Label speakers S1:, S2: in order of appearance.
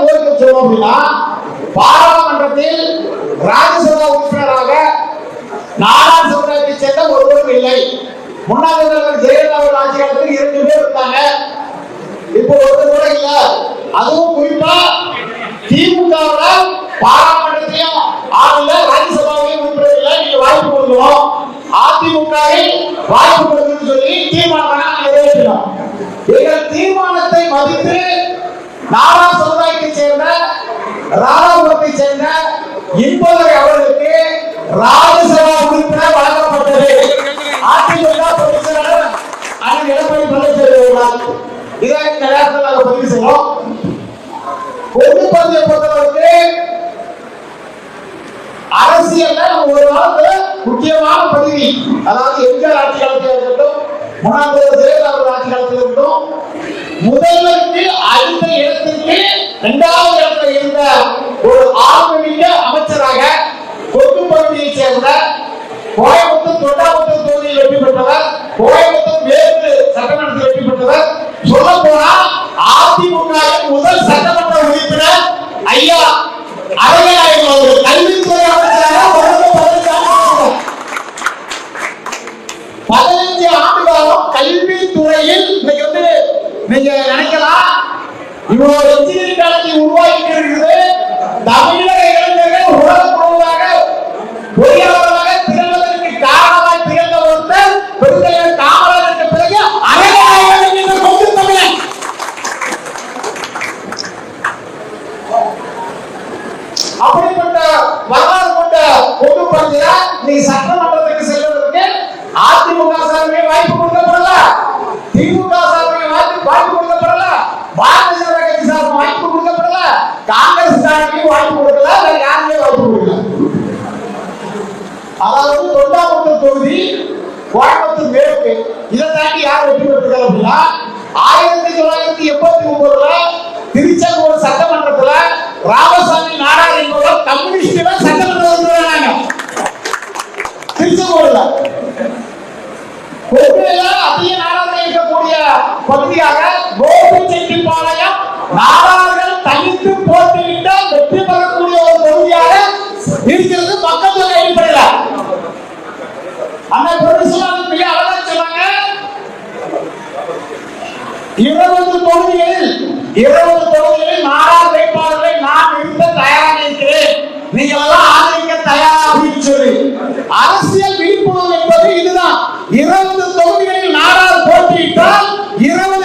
S1: கோரிக்கை சொல்லுவோம் அப்படின்னா பாராளுமன்றத்தில் ராஜ்யசபா உறுப்பினராக நாடார் சமுதாயத்தை சேர்ந்த ஒருவரும் இல்லை. முன்னாள் ஜெயலலிதா அவர்கள் ஆட்சி காலத்தில் இரண்டு பேர் இருந்தாங்க. இப்போ ஒரு கூட இல்ல. அதுவும் குறிப்பா திமுக பாராளுமன்றத்திலையும் ஆளுல ராஜ்யசபாவையும் உறுப்பினர் இல்லை. நீங்க வாய்ப்பு கொடுக்கணும். அதிமுகவை வாய்ப்பு கொடுக்கணும்னு சொல்லி தீர்மானம் நிறைவேற்றினோம் எங்கள் தீர்மானத்தை மதித்து நாடா சமுதாயத்தை சேர்ந்த ராதாபுரத்தை சேர்ந்த இன்பதுரை அவர்களுக்கு ராஜ்யசபா உறுப்பினர் வழங்கப்பட்டது. அதிமுக பொதுச் அண்ணன் எடப்பாடி பழனிசாமி இதை இந்த நேரத்தில் நாங்கள் பதிவு செய்வோம். பொது பதவியை பொறுத்தவரைக்கு அரசியல்ல ஒரு காலத்துல முக்கியமான பதவி அதாவது எம்ஜிஆர் ஆட்சி காலத்தில் இருக்கட்டும் முன்னாள் ஜெயலலிதா ஆட்சி காலத்தில் இருக்கட்டும் முதல்வருக்கு அடுத்த இரண்டாவது இடத்துல இருந்த ஒரு ஆன்மீக அமைச்சராக கொங்கு பகுதியைச் சேர்ந்த கோயம்புத்தூர் தொண்டாமுத்தூர் தொகுதியில் வெற்றி பெற்றவர் கோயம்புத்தூர் வேறு சட்டமன்றத்தில் வெற்றி பெற்றவர். சொல்ல போனா அதிமுக முதல் சட்டமன்ற உறுப்பினர் ஐயா அரங்கநாயகம் அவர்கள் கல்வித்துறை அமைச்சராக தொடர்ந்து பதினஞ்சு ஆண்டு காலம் கல்வித்துறையில் இன்னைக்கு வந்து நீங்க நினைக்கலாம் இவ்வளவு இன்ஜினியரிங் காலேஜ் உருவாக்கி இருக்குது தமிழக இளைஞர்கள் உலக முழுவதாக பொறியாளராக திகழ்வதற்கு காரணமாக திகழ்ந்த ஒருத்தர் பெருந்தலைவர் காமராஜருக்கு பிறகு அழகாக கொண்டு தமிழன். அப்படிப்பட்ட வரலாறு கொண்ட பொது பகுதியில நீ சட்டமன்றத்துக்கு செல்வதற்கு அதிமுக சார்பில் வாய்ப்பு கொடுக்கப்படல. திமுக சார்பே வாய்ப்பு வாய்ப்பு கொடுக்கப்படல பாரதிய ஜனதா கட்சி சார்பு வாய்ப்பு கொடுக்கப்படல காங்கிரஸ் வாய்ப்பு கொடுக்கல வேற யாருமே வாய்ப்பு கொடுக்கல. அதாவது தொண்டாமுத்தூர் தொகுதி கோயம்புத்தூர் மேற்கு. இதை தாண்டி யார் வெற்றி பெற்றிருக்காங்க அப்படின்னா ஆயிரத்தி தொள்ளாயிரத்தி எண்பத்தி ஒன்பதுல திருச்செங்கோடு சட்டமன்றத்துல ராமசாமி நாடார் என்பவர் கம்யூனிஸ்டுல சட்டமன்றம் திருச்செங்கோடுல. கொள்கையில அதிக நாடார்கள் இருக்கக்கூடிய பகுதியா? ஆனா பெருசுலாம் மிக அழகா சொன்னாங்க இருபது தொகுதிகளில் இருபது தொகுதிகளில் நான் நிறுத்த தயாராக இருக்கிறேன். நீங்க எல்லாம் ஆதரிக்க தயாரா அரசியல் விழிப்புணர்வு என்பது இதுதான். இருபது தொகுதிகளில் நாலாவது போட்டியிட்டால் இருபது